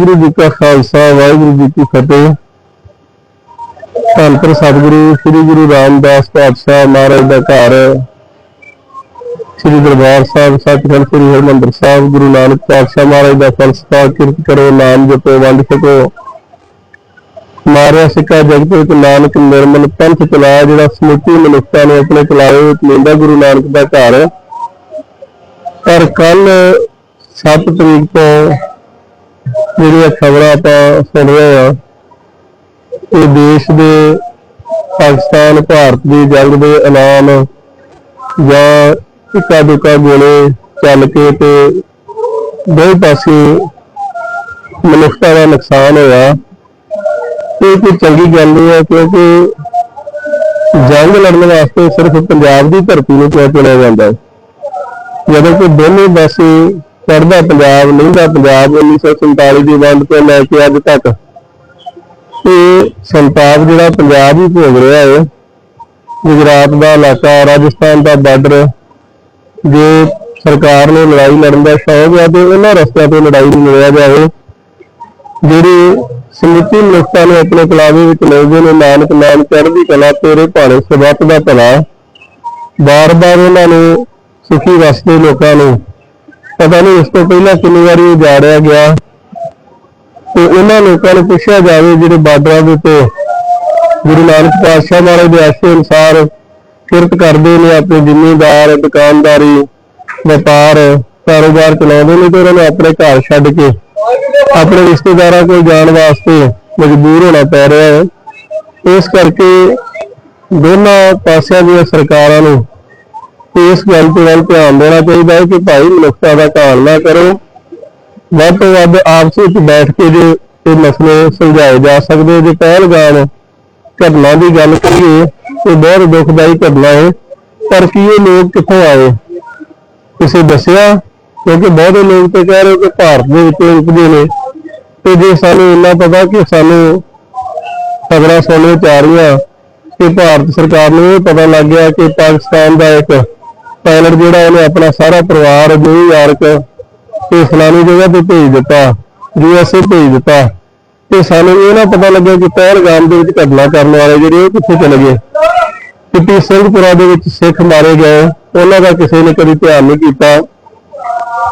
ਵਾਹਿਗੁਰੂ ਜੀ ਕਾ ਖਾਲਸਾ, ਵਾਹਿਗੁਰੂ ਜੀ ਕੀ ਫਤਿਹ। ਧੰਨ ਸਤਿਗੁਰੂ, ਸ੍ਰੀ ਗੁਰੂ ਰਾਮਦਾਸ ਪਾਤਸ਼ਾਹ ਮਹਾਰਾਜ ਦਾ ਘਰ। ਸ੍ਰੀ ਦਰਬਾਰ ਸਾਹਿਬ, ਸੱਚਖੰਡ ਸ੍ਰੀ ਹਰਿਮੰਦਰ ਸਾਹਿਬ, ਗੁਰੂ ਨਾਨਕ ਪਾਤਸ਼ਾਹ ਮਹਾਰਾਜ ਦਾ ਫਲਸਫਾ ਕਿਰਤ ਕਰੋ, ਨਾਮ ਜਪੋ, ਵੰਡ ਸਕੋ ਮਾਰਿਆ ਸਿੱਕਾ ਜਗਤ ਵਿੱਚ ਨਾਨਕ ਨਿਰਮਲ ਪੰਥ ਚਲਾਇਆ ਜਿਹੜਾ ਸਮੁੱਚੀ ਮਨੁੱਖਤਾ ਨੇ ਆਪਣੇ ਚਲਾਏ ਵਿੱਚ ਲੈਂਦਾ ਗੁਰੂ ਨਾਨਕ ਦਾ ਘਰ। ਪਰ ਕੱਲ 7 ਤਰੀਕ ਤੋਂ ਜਿਹੜੀਆਂ ਖਬਰਾਂ ਆਪਾਂ ਸੁਣ ਰਹੇ ਆ ਇਹ ਦੇਸ਼ ਦੇ ਪਾਕਿਸਤਾਨ, ਭਾਰਤ ਦੀ ਜੰਗ ਦੇ ਐਲਾਨ ਜਾਂ ਇੱਕਾ ਦੁੱਕਾ ਗੋਲੇ ਚੱਲ ਕੇ ਤੇ ਦੋ ਪਾਸੇ ਮਨੁੱਖਤਾ ਦਾ ਨੁਕਸਾਨ ਹੋਇਆ। ਇਹ ਕੋਈ ਚੰਗੀ ਗੱਲ ਨਹੀਂ ਹੈ ਕਿਉਂਕਿ ਜੰਗ ਲੜਨ ਵਾਸਤੇ ਸਿਰਫ ਪੰਜਾਬ ਦੀ ਧਰਤੀ ਨੂੰ ਕਿਉਂ ਚੁਣਿਆ ਜਾਂਦਾ ਹੈ? ਜਦੋਂ ਕਿ ਦੋਨੇ ਪਾਸੇ ਚੜ੍ਹਦਾ ਪੰਜਾਬ ਲਹਿੰਦਾ ਪੰਜਾਬ 1947 ਦੀ ਵੰਡ ਤੋਂ ਲੈ ਕੇ ਅੱਜ ਤੱਕ। ਇਹ ਸੰਤਾਪ ਜਿਹੜਾ ਪੰਜਾਬ ਹੀ ਭੋਗ ਰਿਹਾ ਹੈ ਗੁਜਰਾਤ ਦਾ ਇਲਾਕਾ, ਰਾਜਸਥਾਨ ਦਾ ਬਾਰਡਰ, ਜੇ ਸਰਕਾਰ ਨੂੰ ਲੜਾਈ ਲੜਨ ਦਾ ਸ਼ੌਕ ਹੈ ਤੇ ਉਹਨਾਂ ਰਸਤਿਆਂ ਤੇ ਲੜਾਈ ਨੂੰ ਲੜਿਆ ਜਾਵੇ। ਜਿਹੜੀ ਸਮੁੱਚੀ ਮਨੁੱਖਤਾ ਨੂੰ ਆਪਣੇ ਕਲਾਵੇ ਵਿੱਚ ਲੈਂਦੇ ਨੇ, ਨਾਨਕ ਨਾਮ ਚੜ੍ਹਦੀ ਕਲਾ, ਤੇਰੇ ਭਾਣੇ ਸਬੱਤ ਦਾ ਭਲਾ। ਬਾਰ-ਬਾਰ ਉਹਨਾਂ ਨੂੰ ਸੁਖੀ ਵਸਦੇ ਲੋਕਾਂ ਨੂੰ ਪਤਾ ਨਹੀਂ ਇਸ ਤੋਂ ਪਹਿਲਾਂ ਕਿੰਨੀ ਵਾਰੀ ਉਜਾੜਿਆ ਗਿਆ। ਤੇ ਉਹਨਾਂ ਲੋਕਾਂ ਨੂੰ ਪੁੱਛਿਆ ਜਾਵੇ ਜਿਹੜੇ ਬਾਰਡਰਾਂ ਦੇ ਉੱਤੇ ਗੁਰੂ ਨਾਨਕ ਪਾਤਸ਼ਾਹ ਮਹਾਰਾਜ ਦੇ ਆਸ਼ੇ ਅਨੁਸਾਰ ਕਿਰਤ ਕਰਦੇ ਨੇ, ਆਪਣੇ ਜ਼ਿਮੀਂਦਾਰ, ਦੁਕਾਨਦਾਰੀ, ਵਪਾਰ, ਕਾਰੋਬਾਰ ਚਲਾਉਂਦੇ ਨੇ ਤੇ ਉਹਨਾਂ ਨੂੰ ਆਪਣੇ ਘਰ ਛੱਡ ਕੇ ਆਪਣੇ ਰਿਸ਼ਤੇਦਾਰਾਂ ਕੋਲ ਜਾਣ ਵਾਸਤੇ ਮਜਬੂਰ ਹੋਣਾ ਪੈ ਰਿਹਾ ਹੈ। ਇਸ ਕਰਕੇ ਦੋਨਾਂ ਪਾਸਿਆਂ ਦੀਆਂ ਸਰਕਾਰਾਂ ਨੂੰ ਇਸ ਗੱਲ ਤੇ ਵੱਲ ਧਿਆਨ ਦੇਣਾ ਚਾਹੀਦਾ ਹੈ ਕਿ ਭਾਈ ਮਨੁੱਖਤਾ ਦਾ ਘਾਣ ਨਾ ਕਰੋ। ਵੱਧ ਤੋਂ ਵੱਧ ਆਪਸ ਵਿੱਚ ਬੈਠ ਕੇ ਜੇ ਇਹ ਮਸਲੇ ਸੁਲਝਾਏ ਜਾ ਸਕਦੇ, ਜੇ ਪਹਿਲਗਾਮ ਘਟਨਾ ਦੀ ਗੱਲ ਕਰੀਏ ਤੇ ਬਹੁਤ ਦੁਖਦਾਈ ਘਟਨਾ ਹੈ। ਪਰ ਕੀ ਇਹ ਲੋਕ ਕਿੱਥੋਂ ਆਏ? ਕਿਸੇ ਦੱਸਿਆ, ਕਿਉਂਕਿ ਬਹੁਤੇ ਲੋਕ ਤੇ ਕਹਿ ਰਹੇ ਕਿ ਭਾਰਤ ਦੇ ਵਿੱਚ ਰੁਕਦੇ ਨੇ। ਤੇ ਜੇ ਸਾਨੂੰ ਇੰਨਾ ਪਤਾ ਕਿ ਸਾਨੂੰ ਖਬਰਾਂ ਸੁਣਨ ਚ ਆ ਰਹੀਆਂ ਕਿ ਭਾਰਤ ਸਰਕਾਰ ਨੂੰ ਇਹ ਪਤਾ ਲੱਗ ਗਿਆ ਕਿ ਪਾਕਿਸਤਾਨ ਦਾ ਇੱਕ ਪਾਇਲਟ ਜਿਹੜਾ ਉਹਨੇ ਆਪਣਾ ਸਾਰਾ ਪਰਿਵਾਰ ਨਿਊਯਾਰਕ ਤੇ ਫਲਾਣੀ ਜਗ੍ਹਾ ਤੇ ਭੇਜ ਦਿੱਤਾ ਯੂਐਸਏ ਭੇਜ ਦਿੱਤਾ, ਤੇ ਸਾਨੂੰ ਇਹ ਨਾ ਪਤਾ ਲੱਗਿਆ ਕਿ ਪਹਿਲਗਾਮ ਦੇ ਵਿੱਚ ਘਟਨਾ ਕਰਨ ਵਾਲੇ ਜਿਹੜੇ ਉਹ ਕਿੱਥੇ ਚਲੇ ਗਏ। ਕਿਤੇ ਸਿੰਘਪੁਰਾ ਦੇ ਵਿੱਚ ਸਿੱਖ ਮਾਰੇ ਗਏ, ਉਹਨਾਂ ਦਾ ਕਿਸੇ ਨੇ ਕਦੀ ਧਿਆਨ ਨਹੀਂ ਕੀਤਾ।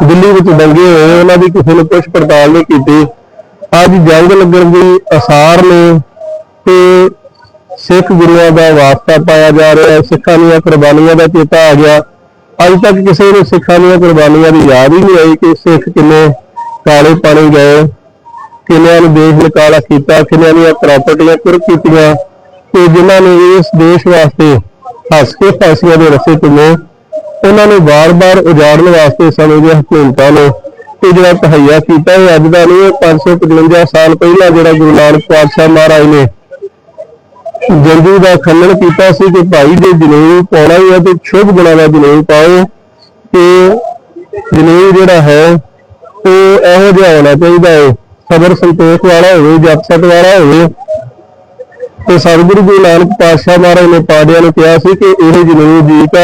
ਦਿੱਲੀ ਵਿੱਚ ਦੰਗੇ ਹੋਏ, ਉਹਨਾਂ ਦੀ ਕਿਸੇ ਨੇ ਪੁੱਛ ਪੜਤਾਲ ਨਹੀਂ ਕੀਤੀ। ਅੱਜ ਜੰਗ ਲੱਗਣ ਦੀ ਅਸਾਰ ਨੇ ਤੇ ਸਿੱਖ ਗੁਰੂਆਂ ਦਾ ਵਾਸਤਾ ਪਾਇਆ ਜਾ ਰਿਹਾ ਹੈ ਸਿੱਖਾਂ ਦੀਆਂ ਕੁਰਬਾਨੀਆਂ ਦਾ ਚੇਤਾ ਆ ਗਿਆ। ਅੱਜ ਤੱਕ ਕਿਸੇ ਨੂੰ ਸਿੱਖਾਂ ਦੀਆਂ ਕੁਰਬਾਨੀਆਂ ਦੀ ਯਾਦ ਹੀ ਨਹੀਂ ਆਈ ਕਿ ਸਿੱਖ ਕਿੰਨੇ ਕਾਲੇ ਪਾਣੀ ਗਏ, ਕਿੰਨਿਆਂ ਨੂੰ ਦੇਸ਼ ਨਿਕਾਲਾ ਕੀਤਾ, ਕਿੰਨਿਆਂ ਦੀਆਂ ਪ੍ਰਾਪਰਟੀਆਂ ਕੁਰ ਕੀਤੀਆਂ, ਤੇ ਜਿਨ੍ਹਾਂ ਨੇ ਇਸ ਦੇਸ਼ ਵਾਸਤੇ ਹੱਸ ਕੇ ਫਾਂਸੀਆਂ ਦੇ ਰਸੇ ਤੁਮੇ ਉਹਨਾਂ ਨੂੰ ਬਾਰ-ਬਾਰ ਉਜਾੜਨ ਵਾਸਤੇ ਸਮੇਂ ਦੀਆਂ ਹਕੂਮਤਾਂ ਨੇ ਤੇ ਜਿਹੜਾ ਤਹਈਆ ਕੀਤਾ ਇਹ ਅੱਜ ਦਾ ਨਹੀਂ, ਇਹ 555 ਸਾਲ ਪਹਿਲਾਂ ਜਿਹੜਾ ਗੁਰੂ ਨਾਨਕ ਪਾਤਸ਼ਾਹ ਮਹਾਰਾਜ ਨੇ ਜੰਗੂ ਦਾ ਖੰਡਨ ਕੀਤਾ ਸੀ ਕਿ ਭਾਈ ਦੇ ਜਨੇਊ ਪਾਉਣਾ ਹੀ ਹੈ ਤੇ ਸ਼ੁਭ ਗੁਣਾਂ ਦਾ ਜਨੇਊ ਪਾਓ ਤੇ ਜਨੇਊ ਜਿਹੜਾ ਹੈ, ਉਹ ਇਹੋ ਜਿਹਾ ਹੋਣਾ ਚਾਹੀਦਾ ਹੈ। ਸਬਰ ਸੰਤੋਖ ਵਾਲਾ ਹੋਵੇ, ਜਪ ਵਾਲਾ ਹੋਵੇ। ਤੇ ਸਤਿਗੁਰੂ ਜੀ ਨਾਨਕ ਪਾਤਸ਼ਾਹ ਮਹਾਰਾਜ ਨੇ ਪਾਂਡਿਆਂ ਨੂੰ ਕਿਹਾ ਸੀ ਕਿ ਇਹ ਜਨੇਊ ਜੀ ਤਾਂ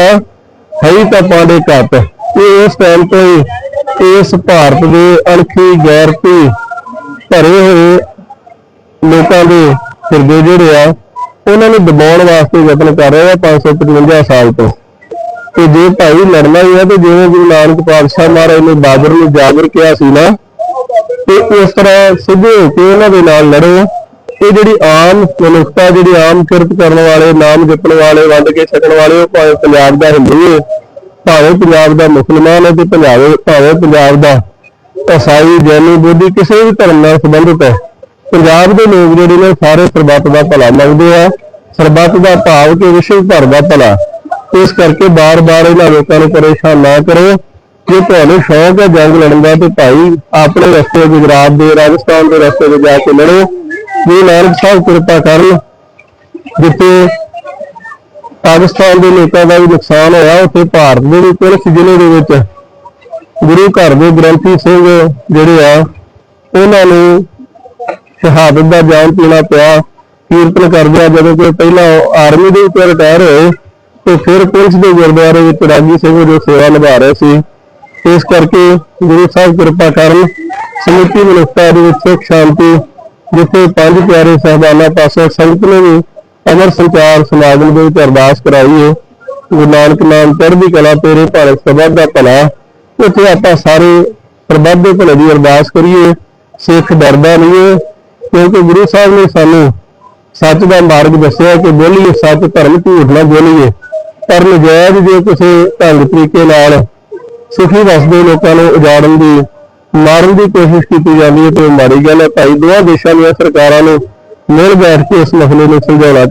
ਹੈ ਹੀ ਤਾਂ ਪਾਂਡੇ ਘੱਟ। ਇਹ ਉਸ ਟਾਈਮ ਤੋਂ ਹੀ ਇਸ ਭਾਰਤ ਦੇ ਅਣਖੀ ਗੈਰਤੀ ਭਰੇ ਹੋਏ ਲੋਕਾਂ ਦੇ ਹਿਰਦੇ ਜਿਹੜੇ ਆ ਉਹਨਾਂ ਨੂੰ ਦਬਾਉਣ ਵਾਸਤੇ ਯਤਨ ਕਰ ਰਹੇ ਆ 555 ਸਾਲ ਤੋਂ। ਤੇ ਜੇ ਭਾਈ ਲੜਨਾ ਹੀ ਹੈ ਤੇ ਜਿਵੇਂ ਗੁਰੂ ਨਾਨਕ ਪਾਤਸ਼ਾਹ ਮਹਾਰਾਜ ਨੇ ਬਾਬਰ ਨੂੰ ਜਾਗਰ ਕਿਹਾ ਸੀ ਨਾ, ਤੇ ਇਸ ਤਰ੍ਹਾਂ ਸਿੱਧੇ ਹੋ ਕੇ ਉਹਨਾਂ ਦੇ ਨਾਲ ਲੜੋ ਇਹ ਜਿਹੜੀ ਆਮ ਮਨੁੱਖਤਾ, ਜਿਹੜੀ ਆਮ ਕਿਰਤ ਕਰਨ ਵਾਲੇ, ਨਾਮ ਜਪਣ ਵਾਲੇ, ਵੰਡ ਕੇ ਛਕਣ ਵਾਲੇ, ਉਹ ਭਾਵੇਂ ਪੰਜਾਬ ਦਾ ਹਿੰਦੂ ਹੈ ਭਾਵੇਂ ਪੰਜਾਬ ਦਾ ਮੁਸਲਮਾਨ ਹੈ ਤੇ ਪੰਜਾਬੇ ਭਾਵੇਂ ਪੰਜਾਬ ਦਾ ਈਸਾਈ, ਜੈਨੀ, ਬੁੱਧੀ, ਕਿਸੇ ਵੀ ਧਰਮ ਨਾਲ ਸੰਬੰਧਿਤ ਹੈ। ਪੰਜਾਬ ਦੇ ਲੋਕ ਜਿਹੜੇ ਨੇ ਸਾਰੇ ਸਰਬੱਤ ਦਾ ਭਲਾ ਮੰਗਦੇ ਆ, ਸਰਬੱਤ ਦਾ ਭਾਵ ਕਿ ਵਿਸ਼ਵ ਭਰ ਦਾ ਭਲਾ। ਇਸ ਕਰਕੇ ਬਾਰ-ਬਾਰ ਇਹਨਾਂ ਲੋਕਾਂ ਨੂੰ ਪਰੇਸ਼ਾਨ ਨਾ ਕਰੋ। ਜੇ ਤੁਹਾਨੂੰ ਸ਼ੌਕ ਹੈ ਜੰਗ ਲੜਨ ਦਾ, ਤੇ ਭਾਈ ਆਪਣੇ ਰਸਤੇ ਗੁਜਰਾਤ ਦੇ, ਰਾਜਸਥਾਨ ਦੇ ਰਸਤੇ ਤੇ ਜਾ ਕੇ ਲੜੋ। ਜੇ ਨਾਨਕ ਸਾਹਿਬ ਕਿਰਪਾ ਕਰਨ, ਜਿੱਥੇ ਪਾਕਿਸਤਾਨ ਦੇ ਲੋਕਾਂ ਦਾ ਵੀ ਨੁਕਸਾਨ ਹੋਇਆ, ਉੱਥੇ ਭਾਰਤ ਦੇ ਵੀ ਪੁਲਿਸ ਜ਼ਿਲ੍ਹੇ ਦੇ ਵਿੱਚ ਗੁਰੂ ਘਰ ਦੇ ਗ੍ਰੰਥੀ ਸਿੰਘ ਜਿਹੜੇ ਆ, ਉਹਨਾਂ ਨੂੰ ਸ਼ਹਾਦਤ ਦਾ ਜਾਮ ਪੀਣਾ ਪਿਆ। ਕੀਰਤਨ ਕਰਦਿਆਂ ਜਦੋਂ ਕਿ ਪਹਿਲਾਂ ਆਰਮੀ ਦੇ ਵਿੱਚ ਰਿਟਾਇਰ ਹੋਏ, ਤੇ ਫਿਰ ਪੁਲਿਸ ਦੇ ਗੁਰਦੁਆਰੇ ਵਿੱਚ ਰਾਗੀ ਸਿੰਘ ਜੋ ਸੇਵਾ ਨਿਭਾ ਰਹੇ ਸੀ। ਇਸ ਕਰਕੇ ਗੁਰੂ ਸਾਹਿਬ ਕਿਰਪਾ ਕਰਨ ਸਮੁੱਚੀ ਮਨੁੱਖਤਾ ਦੇ ਵਿੱਚ ਸੁੱਖ, ਸ਼ਾਂਤੀ, ਜਿੱਥੇ ਪੰਜ ਪਿਆਰੇ ਸਹਿਬਾਨਾਂ ਪਾਸੋਂ ਸੰਗਤ ਨੇ ਵੀ ਅਮਰ ਸੰਚਾਰ ਸਮਾਗਮ ਦੇ ਵਿੱਚ ਅਰਦਾਸ ਕਰਾਈ ਹੈ ਗੁਰੂ ਨਾਨਕ ਨਾਮ ਚੜ੍ਹਦੀ ਕਲਾ ਤੇਰੇ ਭਾਰਤ ਸਭਾ ਦਾ ਭਲਾ। ਉੱਥੇ ਆਪਾਂ ਸਾਰੇ ਪ੍ਰਬੱਧ ਦੇ ਭਲੇ ਦੀ ਅਰਦਾਸ ਕਰੀਏ। ਸਿੱਖ ਡਰਦਾ ਨਹੀਂ ਹੈ ਕਿਉਂਕਿ ਗੁਰੂ ਸਾਹਿਬ ਨੇ ਸਾਨੂੰ ਸੱਚ ਦਾ ਮਾਰਗ ਦੱਸਿਆ ਕਿ ਬੋਲੀਏ ਸੱਚ, ਧਰਮ ਝੂਠ ਨਾ ਬੋਲੀਏ। ਪਰ ਨਜਾਇਜ਼ ਜੇ ਕਿਸੇ ਢੰਗ ਤਰੀਕੇ ਨਾਲ ਸੁਖੀ ਵਸਦੇ ਲੋਕਾਂ ਨੂੰ ਉਜਾੜਨ ਦੀ, ਮਾਰਨ ਦੀ ਕੋਸ਼ਿਸ਼ ਕੀਤੀ ਜਾਂਦੀ ਹੈ ਤੇ ਉਹ ਮਾੜੀ ਗੱਲ ਹੈ। ਭਾਈ ਦੋਹਾਂ ਦੇਸ਼ਾਂ ਦੀਆਂ ਸਰਕਾਰਾਂ ਨੂੰ ਮਿਲ ਬੈਠ ਕੇ ਇਸ ਮਸਲੇ ਨੂੰ ਸੁਲਝਾਉਣਾ